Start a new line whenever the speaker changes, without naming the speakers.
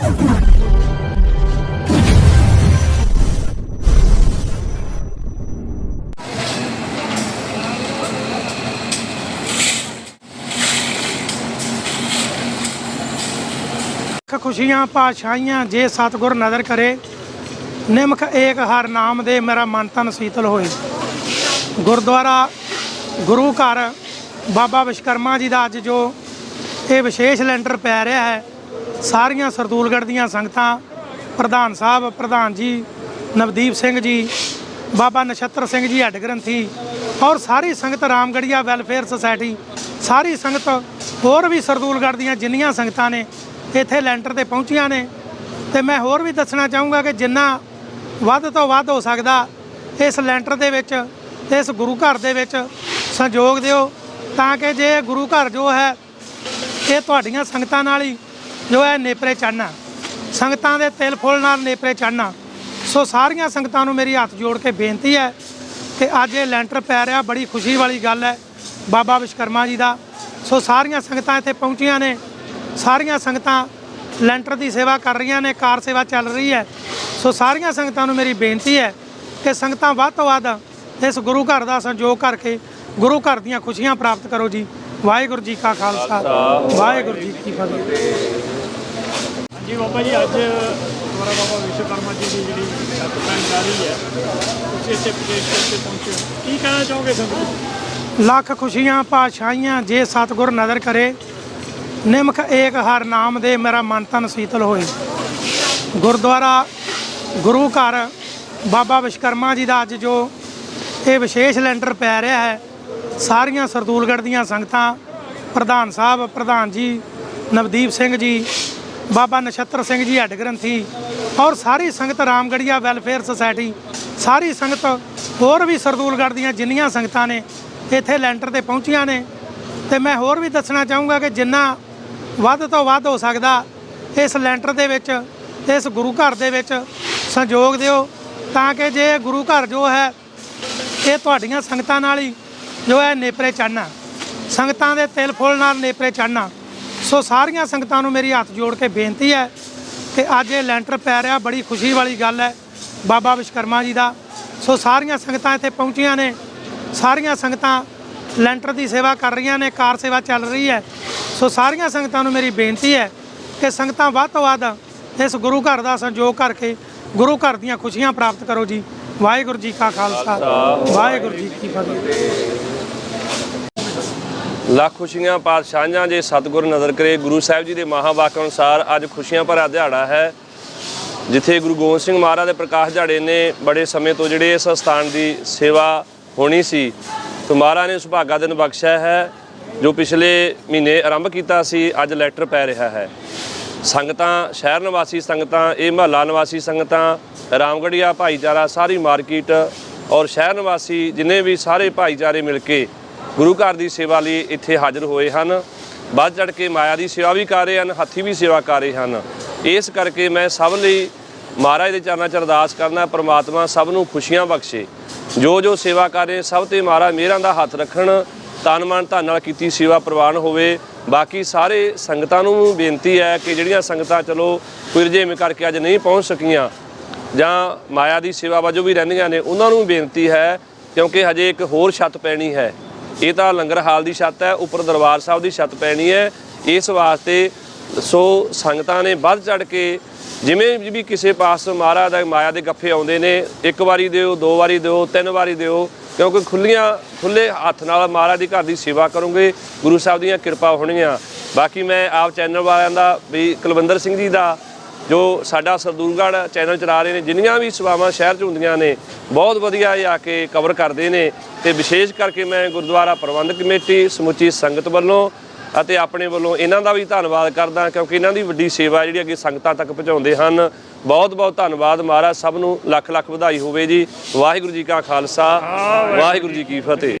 ਲੱਖ ਖੁਸ਼ੀਆਂ ਪਾਸ਼ਾਈਆਂ ਜੇ ਸਤਿਗੁਰ ਨਜ਼ਰ ਕਰੇ, ਨਿਮਖ ਏਕ ਹਰ ਨਾਮ ਦੇ ਮੇਰਾ ਮਨ ਤਨ ਸੀਤਲ ਹੋਏ। ਗੁਰਦੁਆਰਾ, ਗੁਰੂ ਘਰ ਬਾਬਾ ਵਿਸ਼ਕਰਮਾ ਜੀ ਦਾ ਅੱਜ ਜੋ ਇਹ ਵਿਸ਼ੇਸ਼ ਲੈਂਟਰ ਪੈ ਰਿਹਾ ਹੈ ਸਾਰੀਆਂ ਸਰਦੂਲਗੜ੍ਹ ਦੀਆਂ ਸੰਗਤਾਂ, ਪ੍ਰਧਾਨ ਸਾਹਿਬ, ਪ੍ਰਧਾਨ ਜੀ, ਨਵਦੀਪ ਸਿੰਘ ਜੀ, ਬਾਬਾ ਨਛੱਤਰ ਸਿੰਘ ਜੀ, ਹੈੱਡ ਗ੍ਰੰਥੀ ਔਰ ਸਾਰੀ ਸੰਗਤ ਰਾਮਗੜੀਆ ਵੈਲਫੇਅਰ ਸੁਸਾਇਟੀ, ਸਾਰੀ ਸੰਗਤ ਹੋਰ ਵੀ ਸਰਦੂਲਗੜ੍ਹ ਦੀਆਂ ਜਿੰਨੀਆਂ ਸੰਗਤਾਂ ਨੇ, ਇੱਥੇ ਲੈਂਟਰ ਤੇ ਪਹੁੰਚੀਆਂ ਨੇ। ਤੇ ਮੈਂ ਹੋਰ ਵੀ ਦੱਸਣਾ ਚਾਹੂੰਗਾ ਕਿ ਜਿੰਨਾ ਵੱਧ ਤੋਂ ਵੱਧ ਹੋ ਸਕਦਾ, ਇਸ ਲੈਂਟਰ ਦੇ ਵਿੱਚ, ਇਸ ਗੁਰੂ ਘਰ ਦੇ ਵਿੱਚ ਸਹਿਯੋਗ ਦਿਓ, ਤਾਂ ਕਿ ਜੇ ਗੁਰੂ ਘਰ ਜੋ ਹੈ, ਇਹ ਤੁਹਾਡੀਆਂ ਸੰਗਤਾਂ ਨਾਲ ਹੀ ਜੋ ਹੈ ਨੇਪਰੇ ਚੜ੍ਹਨਾ ਸੰਗਤਾਂ ਦੇ ਤਿਲ ਫੁੱਲ ਨਾਲ ਨੇਪਰੇ ਚੜ੍ਹਨਾ ਸੋ ਸਾਰੀਆਂ ਸੰਗਤਾਂ ਨੂੰ ਮੇਰੀ ਹੱਥ ਜੋੜ ਕੇ ਬੇਨਤੀ ਹੈ ਕਿ ਅੱਜ ਇਹ ਲੈਂਟਰ ਪੈ ਰਿਹਾ, ਬੜੀ ਖੁਸ਼ੀ ਵਾਲੀ ਗੱਲ ਹੈ ਬਾਬਾ ਵਿਸ਼ਕਰਮਾ ਜੀ ਦਾ। ਸੋ ਸਾਰੀਆਂ ਸੰਗਤਾਂ ਇੱਥੇ ਪਹੁੰਚੀਆਂ ਨੇ, ਸਾਰੀਆਂ ਸੰਗਤਾਂ ਲੈਂਟਰ ਦੀ ਸੇਵਾ ਕਰ ਰਹੀਆਂ ਨੇ, ਕਾਰ ਸੇਵਾ ਚੱਲ ਰਹੀ ਹੈ। ਸੋ ਸਾਰੀਆਂ ਸੰਗਤਾਂ ਨੂੰ ਮੇਰੀ ਬੇਨਤੀ ਹੈ ਕਿ ਸੰਗਤਾਂ ਵੱਧ ਤੋਂ ਵੱਧ ਇਸ ਗੁਰੂ ਘਰ ਦਾ ਸੰਯੋਗ ਕਰਕੇ ਗੁਰੂ ਘਰ ਦੀਆਂ ਖੁਸ਼ੀਆਂ ਪ੍ਰਾਪਤ ਕਰੋ ਜੀ। ਵਾਹਿਗੁਰੂ ਜੀ ਕਾ ਖਾਲਸਾ। ਵਾਹਿਗੁਰੂ ਜੀ ਕੀ ਫਤਿਹ।
ਹਾਂਜੀ ਬਾਬਾ ਜੀ ਅੱਜ ਦੁਆਰਾ ਬਾਬਾ ਵਿਸ਼ਵਕਰਮਾ ਜੀ ਦੀ ਜਿਹੜੀ ਸਤਿਕਾਰ ਜਾ ਰਹੀ ਹੈ ਤੁਸੀਂ ਇੱਥੇ ਪ੍ਰਦੇਸ਼ ਕਰਕੇ ਪਹੁੰਚੇ ਕੀ ਕਹਿਣਾ ਚਾਹੋਗੇ ਸੰਗਤ
ਲੱਖ ਖੁਸ਼ੀਆਂ ਪਾਸ਼ਾਈਆਂ ਜੇ ਸਤਿਗੁਰ ਨਜ਼ਰ ਕਰੇ ਨਿਮਖ ਏਕ ਹਰ ਨਾਮ ਦੇ ਮੇਰਾ ਮਨ ਤਨ ਸੀਤਲ ਹੋਏ। ਗੁਰਦੁਆਰਾ ਗੁਰੂ ਘਰ ਬਾਬਾ ਵਿਸ਼ਕਰਮਾ ਜੀ ਦਾ ਅੱਜ ਜੋ ਇਹ ਵਿਸ਼ੇਸ਼ ਲੈਂਟਰ ਪੈ ਰਿਹਾ ਹੈ ਸਾਰੀਆਂ ਸਰਦੂਲਗੜ੍ਹ ਦੀਆਂ ਸੰਗਤਾਂ, ਪ੍ਰਧਾਨ ਸਾਹਿਬ, ਪ੍ਰਧਾਨ ਜੀ, ਨਵਦੀਪ ਸਿੰਘ ਜੀ, ਬਾਬਾ ਨਛੱਤਰ ਸਿੰਘ ਜੀ, ਹੈੱਡ ਗ੍ਰੰਥੀ ਔਰ ਸਾਰੀ ਸੰਗਤ ਰਾਮਗੜੀਆ ਵੈਲਫੇਅਰ ਸੁਸਾਇਟੀ, ਸਾਰੀ ਸੰਗਤ ਹੋਰ ਵੀ ਸਰਦੂਲਗੜ੍ਹ ਦੀਆਂ ਜਿੰਨੀਆਂ ਸੰਗਤਾਂ ਨੇ, ਇੱਥੇ ਲੈਂਟਰ ਤੇ ਪਹੁੰਚੀਆਂ ਨੇ। ਤੇ ਮੈਂ ਹੋਰ ਵੀ ਦੱਸਣਾ ਚਾਹੂੰਗਾ ਕਿ ਜਿੰਨਾ ਵੱਧ ਤੋਂ ਵੱਧ ਹੋ ਸਕਦਾ, ਇਸ ਲੈਂਟਰ ਦੇ ਵਿੱਚ, ਇਸ ਗੁਰੂ ਘਰ ਦੇ ਵਿੱਚ ਸਹਿਯੋਗ ਦਿਓ, ਤਾਂ ਕਿ ਜੇ ਗੁਰੂ ਘਰ ਜੋ ਹੈ, ਇਹ ਤੁਹਾਡੀਆਂ ਸੰਗਤਾਂ ਨਾਲ ਹੀ ਜੋ ਹੈ ਨੇਪਰੇ ਚੜ੍ਹਨਾ, ਸੰਗਤਾਂ ਦੇ ਤਿਲ ਫੁੱਲ ਨਾਲ ਨੇਪਰੇ ਚੜ੍ਹਨਾ, ਸੋ ਸਾਰੀਆਂ ਸੰਗਤਾਂ ਨੂੰ ਮੇਰੀ ਹੱਥ ਜੋੜ ਕੇ ਬੇਨਤੀ ਹੈ ਕਿ ਅੱਜ ਇਹ ਲੈਂਟਰ ਪੈ ਰਿਹਾ, ਬੜੀ ਖੁਸ਼ੀ ਵਾਲੀ ਗੱਲ ਹੈ ਬਾਬਾ ਵਿਸ਼ਕਰਮਾ ਜੀ ਦਾ। ਸੋ ਸਾਰੀਆਂ ਸੰਗਤਾਂ ਇੱਥੇ ਪਹੁੰਚੀਆਂ ਨੇ, ਸਾਰੀਆਂ ਸੰਗਤਾਂ ਲੈਂਟਰ ਦੀ ਸੇਵਾ ਕਰ ਰਹੀਆਂ ਨੇ, ਕਾਰ ਸੇਵਾ ਚੱਲ ਰਹੀ ਹੈ। ਸੋ ਸਾਰੀਆਂ ਸੰਗਤਾਂ ਨੂੰ ਮੇਰੀ ਬੇਨਤੀ ਹੈ ਕਿ ਸੰਗਤਾਂ ਵੱਧ ਤੋਂ ਵੱਧ ਇਸ ਗੁਰੂ ਘਰ ਦਾ ਸੰਯੋਗ ਕਰਕੇ ਗੁਰੂ ਘਰ ਦੀਆਂ ਖੁਸ਼ੀਆਂ ਪ੍ਰਾਪਤ ਕਰੋ ਜੀ। ਵਾਹਿਗੁਰੂ ਜੀ ਕਾ ਖਾਲਸਾ। ਵਾਹਿਗੁਰੂ ਜੀ ਕੀ ਫਤਿਹ।
ਲੱਖ ਖੁਸ਼ੀਆਂ ਪਾਤਸ਼ਾਹਾਂ ਜੇ ਸਤਿਗੁਰ ਨਜ਼ਰ ਕਰੇ ਗੁਰੂ ਸਾਹਿਬ ਜੀ ਦੇ ਮਹਾਵਾਕ ਅਨੁਸਾਰ ਅੱਜ ਖੁਸ਼ੀਆਂ ਭਰਾ ਦਿਹਾੜਾ ਹੈ ਜਿੱਥੇ ਗੁਰੂ ਗੋਬਿੰਦ ਸਿੰਘ ਮਹਾਰਾਜ ਦੇ ਪ੍ਰਕਾਸ਼ ਦਿਹਾੜੇ ਨੇ ਬੜੇ ਸਮੇਂ ਤੋਂ ਜਿਹੜੇ ਇਸ ਸਥਾਨ ਦੀ ਸੇਵਾ ਹੋਣੀ ਸੀ ਤੇ ਮਹਾਰਾਜ ਨੇ ਸੁਭਾਗਾ ਦਿਨ ਬਖਸ਼ਿਆ ਹੈ ਜੋ ਪਿਛਲੇ ਮਹੀਨੇ ਆਰੰਭ ਕੀਤਾ ਸੀ ਅੱਜ ਲੈਟਰ ਪੈ ਰਿਹਾ ਹੈ। ਸੰਗਤਾਂ ਸ਼ਹਿਰ ਨਿਵਾਸੀ ਸੰਗਤਾਂ ਇਹ ਮਹੱਲਾ ਨਿਵਾਸੀ ਸੰਗਤਾਂ ਰਾਮਗੜੀਆ ਭਾਈਚਾਰਾ, ਸਾਰੀ ਮਾਰਕੀਟ ਔਰ ਸ਼ਹਿਰ ਨਿਵਾਸੀ ਜਿੰਨੇ ਵੀ ਸਾਰੇ ਭਾਈਚਾਰੇ ਮਿਲ ਕੇ ਗੁਰੂ ਘਰ ਦੀ ਸੇਵਾ ਲਈ ਇੱਥੇ ਹਾਜ਼ਰ ਹੋਏ ਹਨ। ਵੱਧ ਚੜ ਕੇ ਮਾਇਆ ਦੀ ਸੇਵਾ ਵੀ ਕਰ ਰਹੇ ਹਨ, ਹੱਥੀ ਵੀ ਸੇਵਾ ਕਰ ਰਹੇ ਹਨ। ਇਸ ਕਰਕੇ ਮੈਂ ਸਭ ਲਈ ਮਹਾਰਾਜ ਦੇ ਚਰਨਾਂ 'ਚ ਅਰਦਾਸ ਕਰਨਾ, ਪ੍ਰਮਾਤਮਾ ਸਭ ਨੂੰ ਖੁਸ਼ੀਆਂ ਬਖਸ਼ੇ। ਜੋ ਜੋ ਸੇਵਾ ਕਰ ਰਹੇ, ਸਭ ਤੇ ਮਹਾਰਾਜ ਮਿਹਰਾਂ ਦਾ ਹੱਥ ਰੱਖਣ, ਤਨ ਮਨ ਧਨ ਨਾਲ ਕੀਤੀ ਸੇਵਾ ਪ੍ਰਵਾਨ ਹੋਵੇ। ਬਾਕੀ ਸਾਰੇ ਸੰਗਤਾਂ ਨੂੰ ਬੇਨਤੀ ਹੈ ਕਿ ਜਿਹੜੀਆਂ ਸੰਗਤਾਂ ਚਲੋ ਕੋਈ ਰਜੇਵੇਂ ਕਰਕੇ ਅੱਜ ਨਹੀਂ ਪਹੁੰਚ ਸਕੀਆਂ ਜਾਂ ਮਾਇਆ ਦੀ ਸੇਵਾ ਵਜੋਂ ਵੀ ਰਹਿੰਦੀਆਂ ਨੇ, ਉਹਨਾਂ ਨੂੰ ਬੇਨਤੀ ਹੈ, ਕਿਉਂਕਿ ਹਜੇ ਇੱਕ ਹੋਰ ਛੱਤ ਪੈਣੀ ਹੈ। ਇਹ ਤਾਂ ਲੰਗਰ ਹਾਲ ਦੀ ਛੱਤ ਹੈ, ਉੱਪਰ ਦਰਬਾਰ ਸਾਹਿਬ ਦੀ ਛੱਤ ਪੈਣੀ ਹੈ। ਇਸ ਵਾਸਤੇ ਸੋ ਸੰਗਤਾਂ ਨੇ ਵੱਧ ਚੜ ਕੇ ਜਿਵੇਂ ਵੀ ਕਿਸੇ ਪਾਸ ਮਹਾਰਾਜ ਦਾ ਮਾਇਆ ਦੇ ਗੱਫੇ ਆਉਂਦੇ ਨੇ, ਇੱਕ ਵਾਰੀ ਦਿਓ, ਦੋ ਵਾਰੀ ਦਿਓ, ਤਿੰਨ ਵਾਰੀ ਦਿਓ, ਕਿਉਂਕਿ ਖੁੱਲੀਆਂ, ਖੁੱਲੇ ਹੱਥ ਨਾਲ ਮਹਾਰਾਜ ਦੀ ਘਰ ਦੀ ਸੇਵਾ ਕਰੋਗੇ, ਗੁਰੂ ਸਾਹਿਬ ਦੀਆਂ ਕਿਰਪਾ ਹੋਣਗੀਆਂ। ਬਾਕੀ ਮੈਂ ਆਪ ਚੈਨਲ ਵਾਲਿਆਂ ਦਾ ਵੀ ਕੁਲਵਿੰਦਰ ਸਿੰਘ ਜੀ ਦਾ ਜੋ ਸਾਡਾ ਸਰਦੂਲਗੜ੍ਹ ਚੈਨਲ ਚਲਾ ਰਹੇ ਨੇ ਜਿੰਨੀਆਂ ਵੀ ਸੇਵਾਵਾਂ ਸ਼ਹਿਰ 'ਚ ਹੁੰਦੀਆਂ ਨੇ ਬਹੁਤ ਵਧੀਆ ਇਹ ਆ ਕੇ ਕਵਰ ਕਰਦੇ ਨੇ। ਤੇ ਵਿਸ਼ੇਸ਼ ਕਰਕੇ ਮੈਂ ਗੁਰਦੁਆਰਾ ਪ੍ਰਬੰਧਕ ਕਮੇਟੀ ਸਮੁੱਚੀ ਸੰਗਤ ਵੱਲੋਂ ਅਤੇ ਆਪਣੇ ਵੱਲੋਂ ਇਹਨਾਂ ਦਾ ਵੀ ਧੰਨਵਾਦ ਕਰਦਾ ਕਿਉਂਕਿ ਇਹਨਾਂ ਦੀ ਵੱਡੀ ਸੇਵਾ ਜਿਹੜੀ ਅੱਗੇ ਸੰਗਤਾਂ ਤੱਕ ਪਹੁੰਚਾਉਂਦੇ ਹਨ। ਬਹੁਤ ਬਹੁਤ ਧੰਨਵਾਦ ਮਹਾਰਾਜ ਸਭ ਨੂੰ ਲੱਖ ਲੱਖ ਵਧਾਈ ਹੋਵੇ ਜੀ। ਵਾਹਿਗੁਰੂ ਜੀ ਕਾ ਖਾਲਸਾ ਵਾਹਿਗੁਰੂ ਜੀ ਕੀ ਫਤਿਹ।